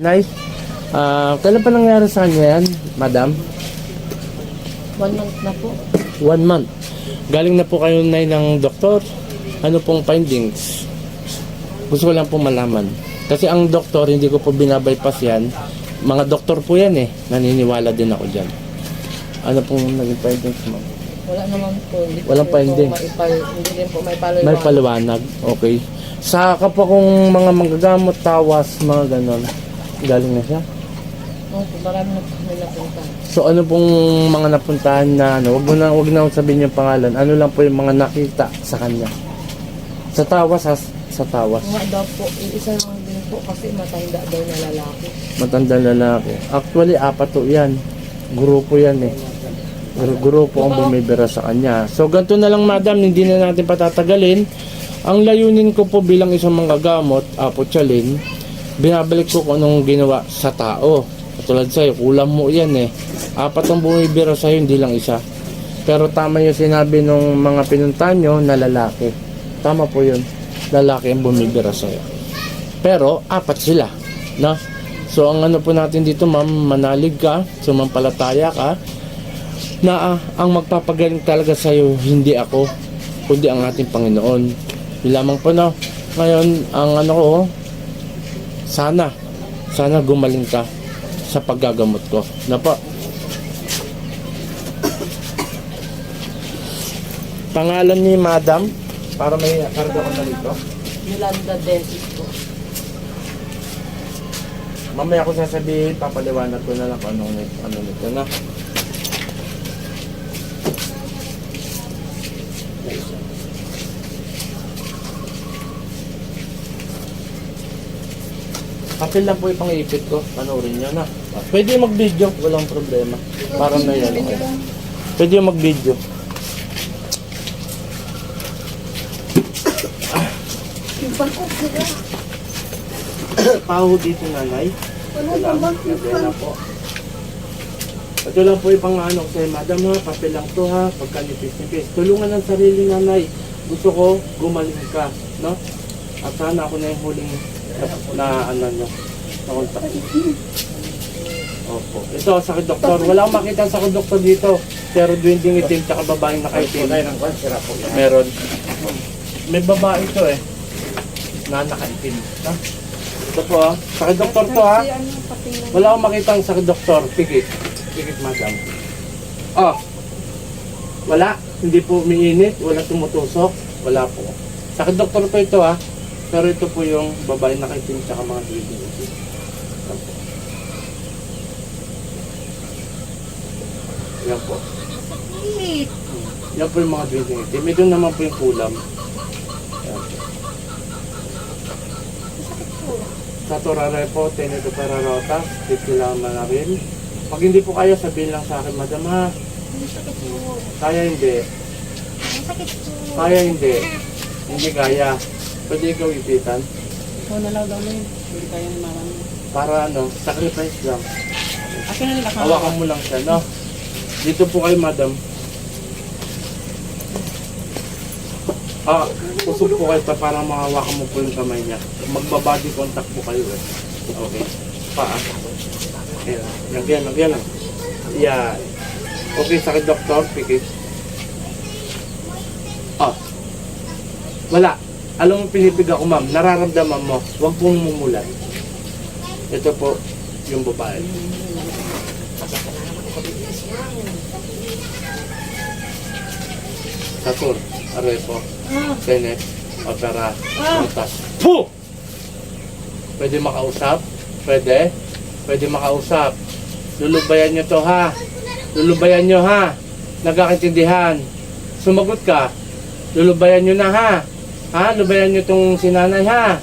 Nay, ah, kailan pa nangyari sa kanya yan, madam? One month na po. One month. Galing na po kayo, Nay, ng doktor. Ano pong findings? Gusto ko lang po malaman. Kasi ang doktor, hindi ko po binabypass yan. Mga doktor po yan eh. Naniniwala din ako dyan. Ano pong naging findings mo? Wala naman po. Hindi Walang po findings. Maipal, hindi din po may paloy. May paliwanag. Okay. Sa kapwa kong mga manggagamot, tawas, mga ganon. Galing na siya. Oo po, marami na kami napunta. So ano pong mga napuntahan na ano, wag mo na wag na sabihin yung pangalan. Ano lang po yung mga nakita sa kanya. Sa tawas ha, sa tawas. Nga daw po, isa lang din po kasi matanda daw na lalaki. Matandang lalaki. Actually, apat to yan. Grupo yan eh. Gru- Grupo ang bumibira sa kanya. So ganito na lang madam, hindi na natin patatagalin. Ang layunin ko po bilang isang manggagamot, apo tsalin, binabalik ko kung anong ginawa sa tao. Katulad sa'yo, kulang mo yan eh. Apat ang bumibira sa'yo, hindi lang isa. Pero tama yung sinabi ng mga pinuntahan nyo na lalaki. Tama po yun. Lalaki ang bumibira sa'yo. Pero, apat sila. No? So, ang ano po natin dito, ma'am, manalig ka, sumampalataya ka, na ah, ang magpapagaling talaga sa'yo, hindi ako, kundi ang ating Panginoon. Yun lamang po, no? Ngayon, ang ano ko, sana, sana gumaling ka sa paggagamot ko. Na po. Pangalan ni Madam, para may karga ko na dito. Yolanda Dentist po. Mamaya ko sasabihin, papaliwanag ko na lang kung anong ano nito na. Kapil lang po yung ipit ko. Panoorin nyo na. Pwede mag-video, walang problema. Parang na yan. okay. Pwede yung mag-video. Paho dito nanay. Wala. na po. Ito lang po yung pang ano kasi madam ha, papel lang to ha, pagkanipis-nipis. Tulungan ng sarili nanay. Gusto ko gumaling ka, no? At sana ako na yung huling na, ano nyo, na kontak. Opo. Ito, sakit doktor. Wala akong makita sakit doktor dito. Pero dwinding itim, tsaka babaeng nakaitim. Meron. May babae to eh. Na nakaitim. Ha? Ito po ha. Sakit doktor to ha. Wala akong makita sakit doktor. Pikit. Pikit madam. Oh. Wala. Hindi po umiinit. Wala tumutusok. Wala po. Sakit doktor po ito ha. Pero ito po yung babae nakaitim tsaka mga bleeding. Yan po. Yan po. Yan po yung mga bleeding itim. Ito naman po yung kulam. Yan po. Sa Torare po, Tenito Perarota, dito lang na rin. Pag hindi po kayo, sabihin lang sa akin, Madam ha. Kaya hindi. Kaya hindi. Hindi kaya. Pwede ikaw ipitan. Oo, nalaw daw na yun. Hindi kaya ni mama niya. Para ano, sacrifice lang. Akin na nila Hawakan mo lang siya, no? Dito po kayo, madam. Ah, usog po kayo pa para mahawakan mo po yung kamay niya. Magbabody contact po kayo eh. Okay. Paa. Ayan. Lagyan, lagyan lang. Yan. Okay, sakit doktor. Pikit. Ah. Wala. Alam mo pinipig ako, ma'am. Nararamdaman mo. Huwag pong mumulat. Ito po yung babae. Satur, Arepo, Tenet, Opera, Montas. Puh! Pwede makausap? Pwede? Pwede makausap. Lulubayan nyo to ha. Lulubayan nyo ha. Nagkakaintindihan. Sumagot ka. Lulubayan nyo na ha. Ha? Lulubayan nyo tong sinanay ha.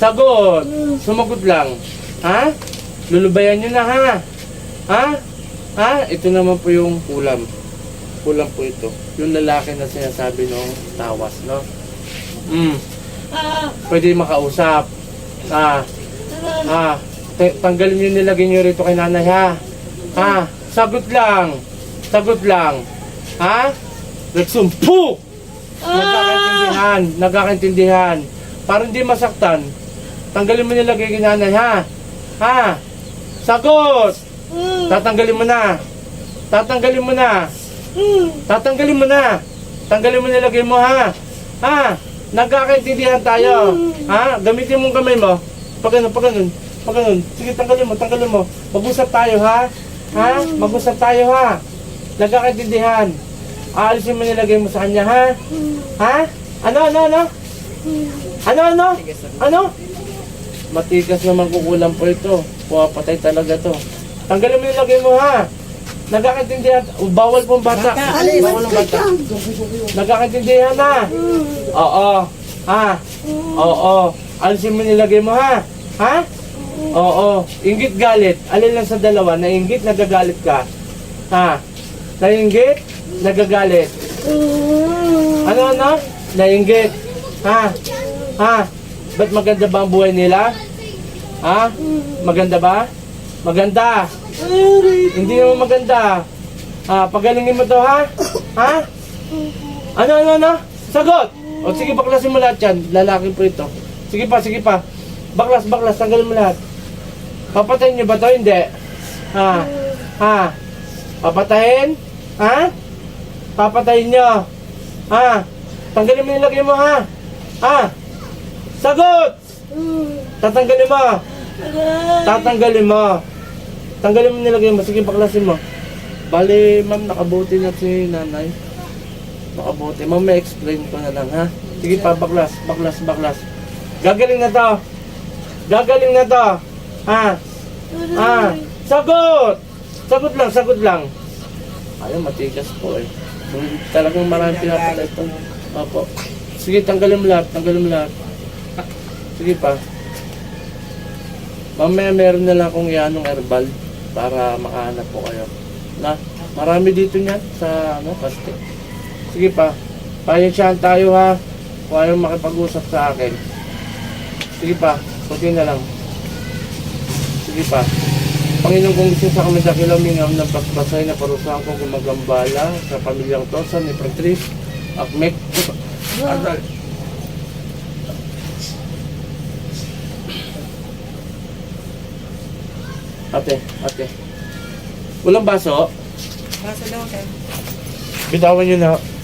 Sagot. Sumagot lang. Ha? Lulubayan nyo na ha. Ha? Ha? Ito naman po yung ulam. Kulang po ito. Yung lalaki na sinasabi nung tawas, no? Mm. Pwede makausap. Ah. Ah. T- tanggalin nyo nilagay nyo rito kay nanay, ha? Ha? Sagot lang. Sagot lang. Ha? Rexum, po! Nagkakaintindihan. Nagkakaintindihan. Para hindi masaktan, tanggalin mo nilagay kay nanay, ha? Ha? Sagot! Tatanggalin mo na. Tatanggalin mo na. Tatanggalin mo na. Tanggalin mo nilagay mo ha. Ha? Nagkakaintindihan tayo. Ha? Gamitin mo kamay mo. Pag ganun, pag ganun. Pag ganun. Sige, tanggalin mo, tanggalin mo. Mag-usap tayo ha. Ha? Mag-usap tayo ha. Nagkakaintindihan. Aalisin mo nilagay mo sa kanya ha. Ha? Ano, ano, ano? Ano, ano? Ano? Matigas naman kukulang po ito. Puwapatay talaga to. Tanggalin mo yung lagay mo ha. Nagkakaintindihan. Oh, bawal pong bata. Bawal ang bata. Nagkakaintindihan na. Oo. Ha? Oo. Alisin mo nilagay mo ha. Ha? Oo. Ingit galit. Alin lang sa dalawa. Nainggit, nagagalit ka. Ha? Nainggit, nagagalit. Ano ano? Nainggit. Ha? Ha? Ba't maganda ba ang buhay nila? Ha? Maganda ba? Maganda. Hindi naman maganda. Ha? Pagalingin mo to ha? Ha? Ano ano ano? Sagot! O sige baklasin mo lahat yan. Lalaki po ito. Sige pa, sige pa. Baklas, baklas. Tanggalin mo lahat. Papatayin niyo ba to? Hindi. Ha? Ha? Papatayin? Ha? Papatayin niyo. Ha? Tanggalin mo yung lagay mo ha? Ha? Sagot! Tatanggalin mo. Tatanggalin mo. Tanggalin mo nilagay mo. Sige, baklasin mo. Bali, ma'am, nakabuti na si nanay. Nakabuti. Ma'am, may explain ko na lang, ha? Sige pa, baklas, baklas, baklas. Gagaling na to. Gagaling na to. Ha? Ha? Sagot! Sagot lang, sagot lang. Ayaw, matigas po eh. Talagang marami pinapalay ito. Opo. Sige, tanggalin mo lahat, tanggalin mo lahat. Sige pa. Mamaya meron na lang akong ianong herbal para makahanap po kayo. Na, marami dito niyan sa ano, paste. Sige pa. Payensyahan tayo ha. Kung ayaw makipag-usap sa akin. Sige pa. Kunti na lang. Sige pa. Panginoon kong gusto sa kami dakilang mingam ng pasbasay na parusahan ko gumagambala sa pamilyang to sa ni Patrice Akmek. Adal. Ate, ate. Walang baso? Basta daw kayo. Bitawan nyo na.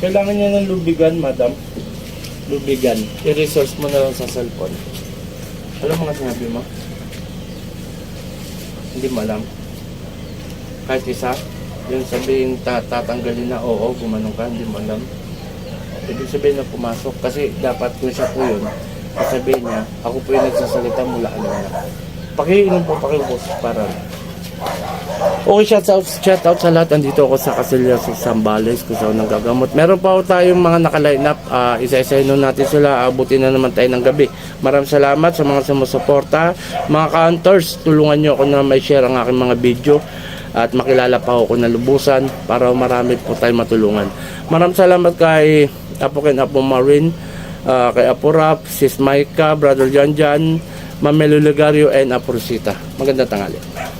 Kailangan niya ng lubigan, madam. Lubigan. I-resource mo na lang sa cellphone. Alam mo nga sinabi mo? Hindi mo alam. Kahit isa, yung sabihin ta tatanggalin na oo, gumanong ka, hindi mo alam. Ibig sabihin na pumasok kasi dapat kung siya po yun, sabihin niya, ako po yung nagsasalita mula ano na. Pakiinom po, pakiubos para. Okay, shout out, shout out sa lahat. Andito ako sa Casillas sa Sambales kung saan nagagamot. Meron pa ako tayong mga naka-line up. Uh, isa-isa nun natin sila. Abutin na naman tayo ng gabi. Maraming salamat sa mga sumusuporta. Mga counters, tulungan nyo ako na may share ang aking mga video at makilala pa ako na lubusan para marami po tayo matulungan. Maraming salamat kay Apo Ken Apo Marin, ah, kay Apo Rap, Sis Maika, Brother Jan Jan, Mamelo Legario, and Apo Rosita. Magandang tanghali.